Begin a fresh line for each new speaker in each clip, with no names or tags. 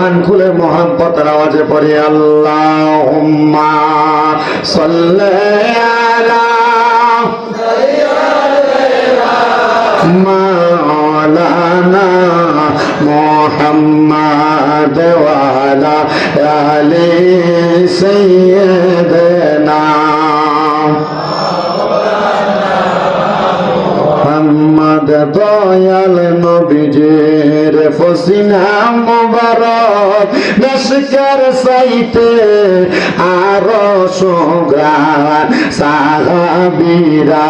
জবান খুলে মোহাম্মতের আওয়াজে পড়ি আল্লাহ মাওলানা মোহাম্মদ মোহাম্মদ দয়াল নবীজের ফসিনা মুবারক নস্কর সাইতে আর সোগ্রান সাহাবীরা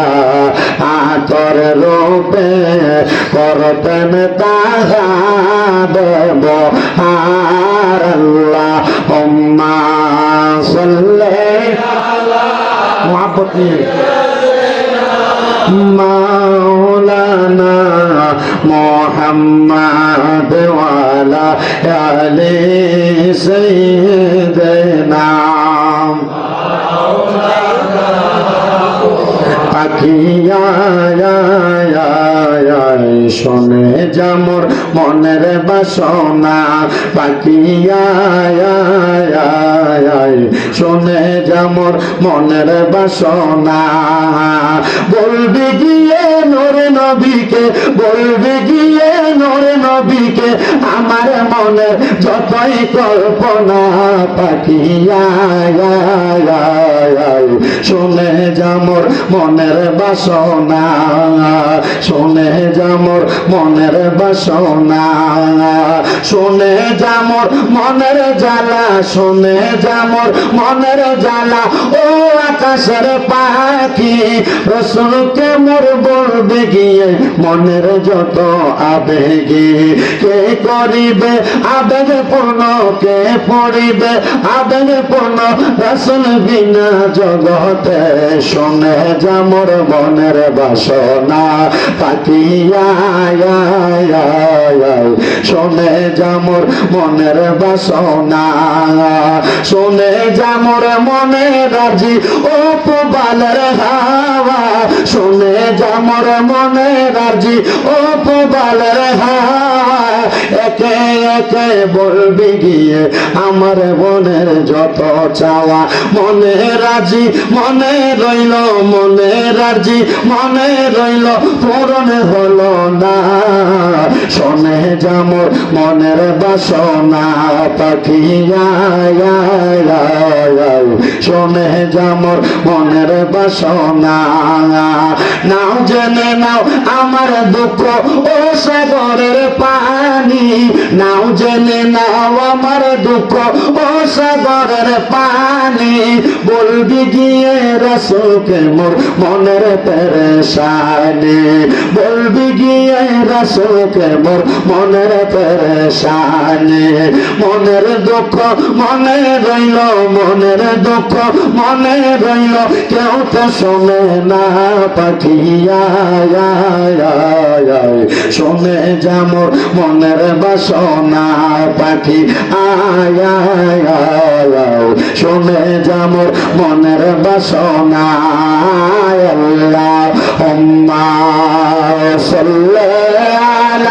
আতর রূপে করতেন তাহাদ আর আল্লাহ হুম্মা সাল্লাল্লাহু মুহাব্বত নিয়ে মাওলানা মোহাম্মদ ওয়ালা আলে সৈয়দনা পাখিয়া শোনে যামর মনের বাসনা পাখিয়া শোনে যামর মনের বাসনা। বলবি গিয়ে নোরে নবীকে, বলবি গিয়ে নোরে নবীকে, আমার মনে যতই কল্পনা পাখিয়া শুনে যামর মনের বাসনা, শুনে যামর মনের বাসনা। শুনে যামর মনের জ্বালা, শুনে যামর মনের জ্বালা। ও আকাশের পাখি রসুলকে মোর বলবে গিয়ে, মনের যত আবেগে। কে করিবে আবেগ পূর্ণ, কে পড়িবে আবেগ পূর্ণ, রসুল বিনা জগতে। শোনে যামর মনের বাসনা পাখিয়া শোনে যামর মনের বাসনা শোনে যামর মনে রাজি ও পুবালের হাওয়া শোনে যামর মনে রাজি ও পুবালের হাওয়া একে একে বলবি গিয়ে আমার মনের যত চাওয়া মনে রাজি মনে রইল মনে রাজি মনে রইল পূরণ হলো না, শোনে যামর মনের বাসনা পাখিয়া শোনে যামর মনের বাসনা, নাও জেনে নাও আমার দুঃখ ও সাগরের পানি। নাও জেনে নাও আমার দুঃখ ও সাগরের পানি বলবি গিয়ে রসুকে মোর মনের পেরেশানি। বলবি গিয়ে রসুকে মোর মনের পেরেশানি। মনের দুঃখ মনে রইল, মনের দুঃখ মনে রইল। কেউ তো শোনে না পাখিয়া শোনে যামর মনের বাসনা, পাখি আয়। শোনে যামর মনের বাসনা। আল্লাহ সাল্লাল্লাহু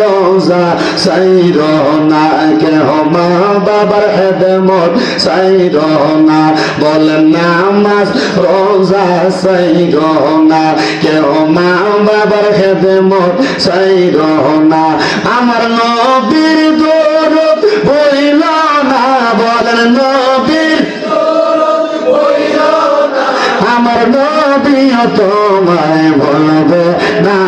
রোজা সাইর না, কেহ মা বাবার হেদমত সাইর না। বলেন, নামাজ রোজা সাইর না, কেহ মা বাবার হেদমত সাইর না। আমার নবীর নবীও তোমায় বলবে না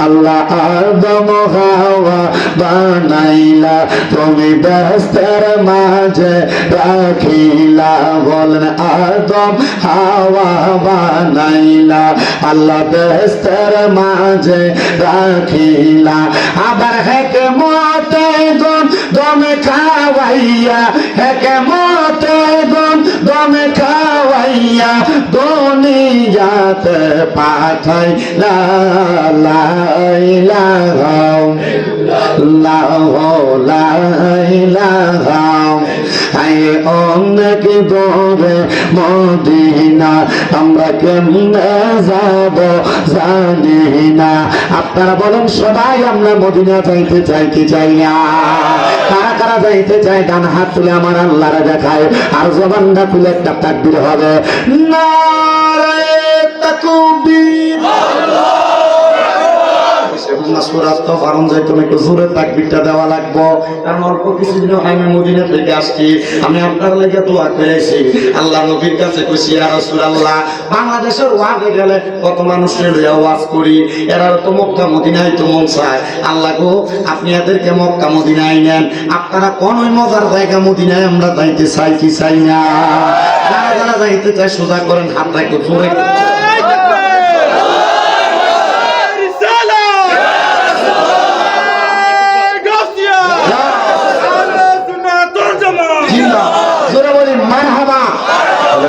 আল্লাহ আদম হাওয়া বানাইলা, তুমি ব্যস্তের মাঝে রাখিলা, বলেন আদম হাওয়া বানাইলা, আল্লাহ ব্যস্তের মাঝে রাখিলা। আবার হেকে মতে গন দমে খাওয়াইয়া হেকে মতে গন দমে খাওয়াইয়া দুনিয়াতে পাঠাই লা অনেক দূরে মদিনা, আমরা কেমনে যাব জানি না। আপনারা বলেন, সবাই আমরা মদিনা যাইতে চাই কি চাই না? কারা কারা যাইতে চায়, ডান হাত তুলে আমার আল্লাহরা দেখায়, আর জবানটা খুলে একটা তাকবীর হবে। নারায়ে তাকবীর। সেগুলো সুরাজ তো ফারন যাইতো একটু জোরে তাকবিরটা দেওয়া লাগবো। কারণ অল্প কিছুদিন আমি মদিনা থেকে আসছি, আমি আপনার লেগে আল্লাহ নবীর কাছে কইছি আর রাসূলুল্লাহ। বাংলাদেশের ওয়াজে গেলে কত ওয়াজ করি, এরা তো মক্কা, মদিনায় তো মন চায়। আল্লাহ গো, আপনি এদেরকে মক্কা, মদিনায় নেন। আপনারা কোন মজার জায়গা মদিনায় আমরা যাইতে চাই কি চাই না? যারা যারা যাইতে চায়, সোজা করেন হাতটা একটু জোরে জিন্দা জোরে বলি মারহাবা তাহলে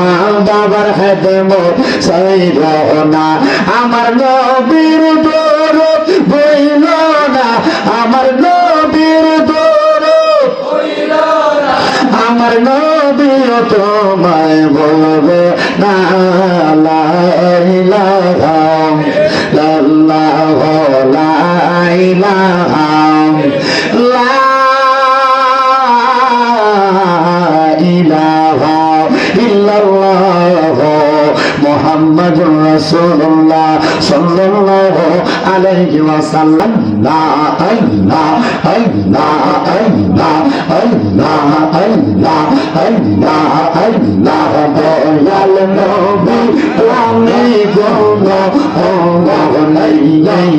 বাবার খেদমত সাইদ না আমার নবীর দোর বইল না, আমার নবীর দরদ আমার নবী তোমায় বলবে ওয়াসাল্লাম লা ইলাহা ইল্লাল্লাহ ইল্লাল্লাহ ইল্লাল্লাহ ইল্লাল্লাহ ইল্লাল্লাহ দয়াল নবী প্রাণে গুণ ও নাই নাই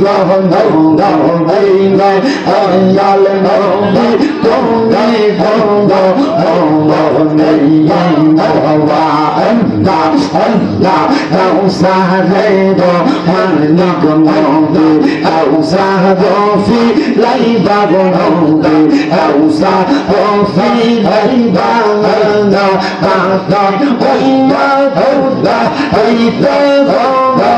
গ্রহ নৌ নৌ হই নয়াল নৌ তুমি ভঙ্গ ভঙ্গ নৈয়াই নহবা অন্দা অন্দা অউসা রেদ হনক নৌদে অউসা রফি লাইবা বনৌদে অউসা রফি লাইবা নন্দা বাদা হইবা ধৌদা হইতে ভঙ্গা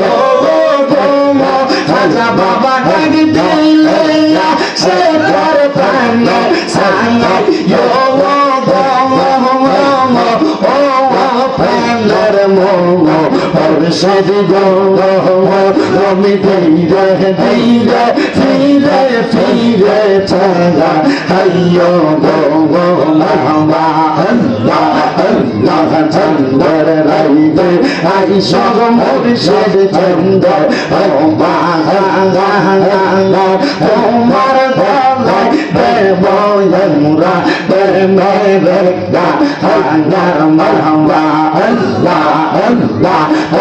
مرشد گودا غم دیره دیره فیره فیره چلا حیا گودا مرحبا اللہ اللہ چندر رایده عیشا مرشد چندر اوبا اوبا بويرا برمبردا أنا مرحبا الله الله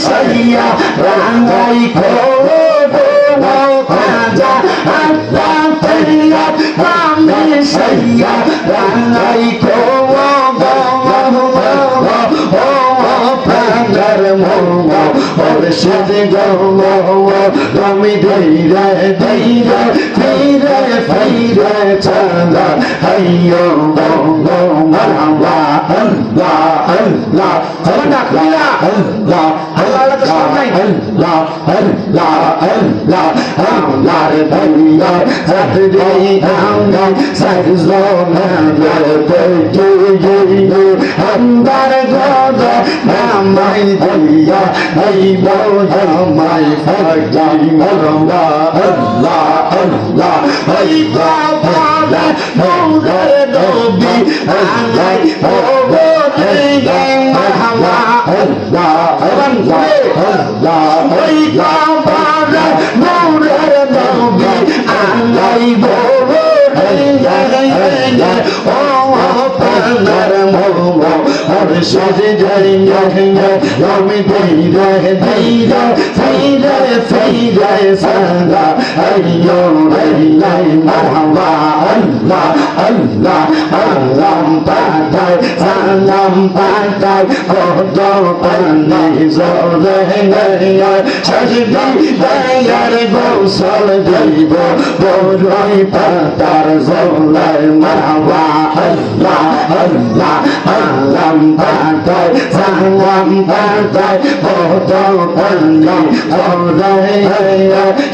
সাজিয়া রাঙাই খাজা আল্লাহ তৈরিয়া রামে সাজিয়া রাঙাই সাথে আমি ধৈরে ধৈরে ধীরে ফিরে চালা হাইয়ো গঙ্গ আল্লাহ আল্লাহ আল্লাহ আল্লাহ আল্লাহ আল্লাহ আল্লাহ আল্লাহ আল্লাহর বান্দা হৃদয় আমরা সাজদা নামাজ পড়তে যাই আন্দার গাদা নামাই দিয়া এই বোঝা মাই ফাজাই মরবা আল্লাহ আল্লাহ এই বাবা মৌলার দবি আল্লাহ ও বোঝে গা মহামা আল্লাহ আল্লাহ আল্লাহ আল্লাহ ওই কাবার নূরের নবী আল্লাহ বড় ও আপনার মোহ হর সাজে যাই যাই আমি দেই দেই দেই جائے سی جائے سنگا ایو ایلائی مرحبا اللہ اللہ اللہم پاتائی سلام پاتائی خودو پرنائی زور نیار شجدی دیار بو سر دیبو بولوی پاتار زولائی مرحبا اللہ اللہ اللہم پاتائی سلام پاتائی خودو پرنائی রোজায়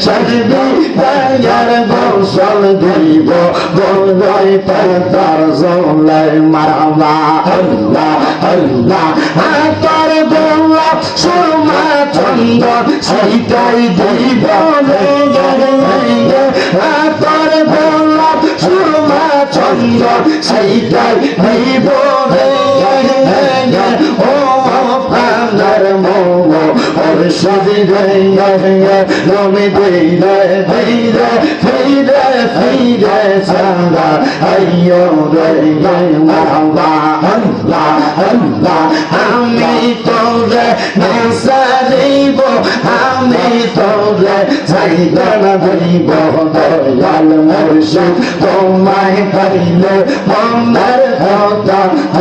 সাজদে তার গোসল ধুইব বলবই তার জৌলাই মারবা আল্লাহ আল্লাহ তার দৌলা সুরমা ছন্দ সেইটাই ধুইব তার দৌলা সেইটাই ধুইব ও সাথে গঙ্গা গঙ্গা রমে দেই দেয় দেই দেয় সেই দেয় সেই দেয় সাদা আইয়ো দেয় গঙ্গা হল্লা হল্লা আমি তোরে নাসা দেব আমি তোরে সাইদানা দেব দয়াল মুর্শিদ তোমায় পাইলে মন্দা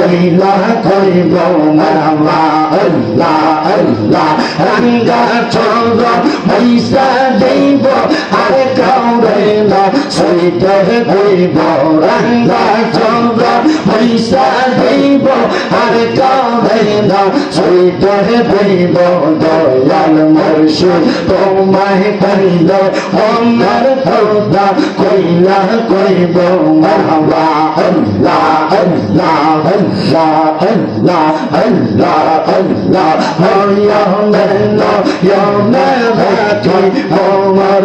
কথা হইলা কইব মাওয়া আল্লাহ আল্লাহ। রঙ্গা চন্দ্র পয়সা দেব আর কাউরে না সইতে দেব রঙ্গা চন্দ্র পয়সা দেব আর কাউরে দাও শহীদ হইব দয়াল মর্ষি তোমায় করিব অমর হৌদা কইলা করিব মাহবা আল্লাহ আল্লাহ আল্লাহ আল্লাহ আল্লাহ আল্লাহ হইয়া মেলা ইয়ামে ভাতি অমর